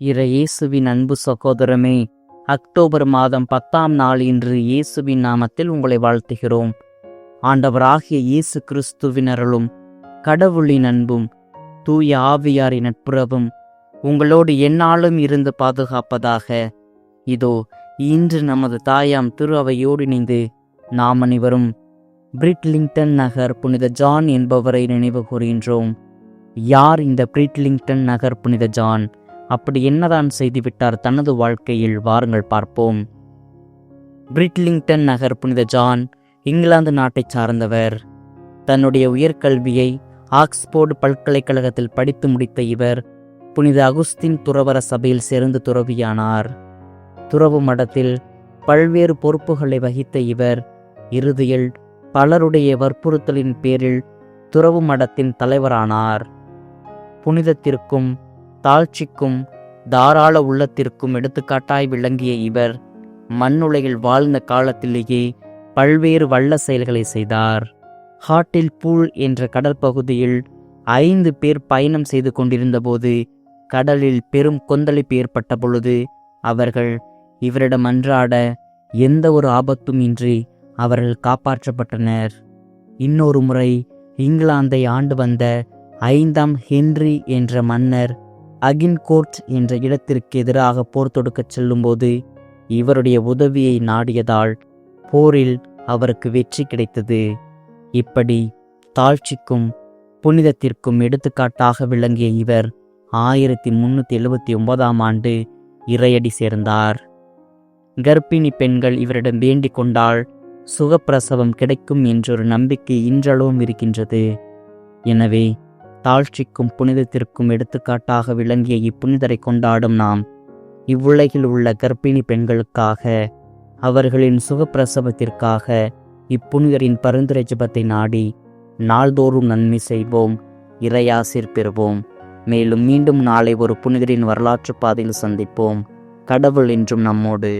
இற இயேசுவின் அன்பு சகோதரமே அக்டோபர் மாதம் பத்தாம் நாள் இன்று இயேசுவின் நாமத்தில் உங்களை வாழ்த்துகிறோம். ஆண்டவராகிய இயேசு கிறிஸ்துவினரலும் கடவுளின் அன்பும் தூய ஆவியாரின் நட்புறவும் உங்களோடு எந்நாளும் இருந்து பாதுகாப்பதாக. இதோ இன்று நமது தாயாம் திரு அவையோடு இணைந்து நாம் அனைவரும் பிரிட்லிங்டன் நகர் புனித ஜான் என்பவரை நினைவு கூறுகின்றோம். யார் இந்த பிரிட்லிங்டன் நகர் புனித ஜான்? அப்படி என்னதான் செய்துவிட்டார் தனது வாழ்க்கையில்? வாருங்கள் பார்ப்போம். பிரிட்லிங்டன் நகர் புனித ஜான் இங்கிலாந்து நாட்டைச் சார்ந்தவர். தன்னுடைய உயர்கல்வியை ஆக்ஸ்போர்டு பல்கலைக்கழகத்தில் படித்து முடித்த இவர் புனித அகுஸ்தின் துறவர சபையில் சேர்ந்து துறவியானார். துறவு மடத்தில் பல்வேறு பொறுப்புகளை வகித்த இவர் இறுதியில் பலருடைய வற்புறுத்தலின் பேரில் துறவு மடத்தின் தலைவரானார். புனிதத்திற்கும் தாழ்ச்சிக்கும் தாராள உள்ளத்திற்கும் எடுத்துக்காட்டாய் விளங்கிய இவர் மண்ணுலகில் வாழ்ந்த காலத்திலேயே பல்வேறு வல்ல செயல்களை செய்தார். ஹாட்டில் பூல் என்ற கடற்பகுதியில் ஐந்து பேர் பயணம் செய்து கொண்டிருந்தபோது கடலில் பெரும் கொந்தளிப்பு ஏற்பட்ட பொழுது அவர்கள் இவரிடம் அன்றாட எந்த ஒரு ஆபத்தும் இன்றி அவர்கள் காப்பாற்றப்பட்டனர். இன்னொரு முறை இங்கிலாந்தை ஆண்டு வந்த ஐந்தாம் ஹென்றி என்ற மன்னர் அகின்கோர்ட் என்ற இடத்திற்கு எதிராக போர் தொடுக்கச் செல்லும்போது இவருடைய உதவியை நாடியதால் போரில் அவருக்கு வெற்றி கிடைத்தது. இப்படி தாழ்ச்சிக்கும் புனிதத்திற்கும் எடுத்துக்காட்டாக விளங்கிய இவர் ஆயிரத்தி முன்னூற்றி எழுபத்தி ஒன்பதாம் ஆண்டு இறையடி சேர்ந்தார். கர்ப்பிணி பெண்கள் இவரிடம் வேண்டிக் கொண்டால் சுகப்பிரசவம் கிடைக்கும் என்றொரு நம்பிக்கை இன்றளவும் இருக்கின்றது. எனவே தாழ்ச்சிக்கும் புனிதத்திற்கும் எடுத்துக்காட்டாக விளங்கிய இப்புனிதரை கொண்டாடும் நாம். இவ்வுலகில் உள்ள கர்ப்பிணி பெண்களுக்காக அவர்களின் சுகப்பிரசவத்திற்காக இப்புனிதரின் பரிந்துரை ஜபத்தை நாடி நாள்தோறும் நன்மை செய்வோம் இறையாசிர் பெறுவோம். மேலும் மீண்டும் நாளை ஒரு புனிதரின் வரலாற்று பாதையில் சந்திப்போம். கடவுள் என்றும் நம்மோடு.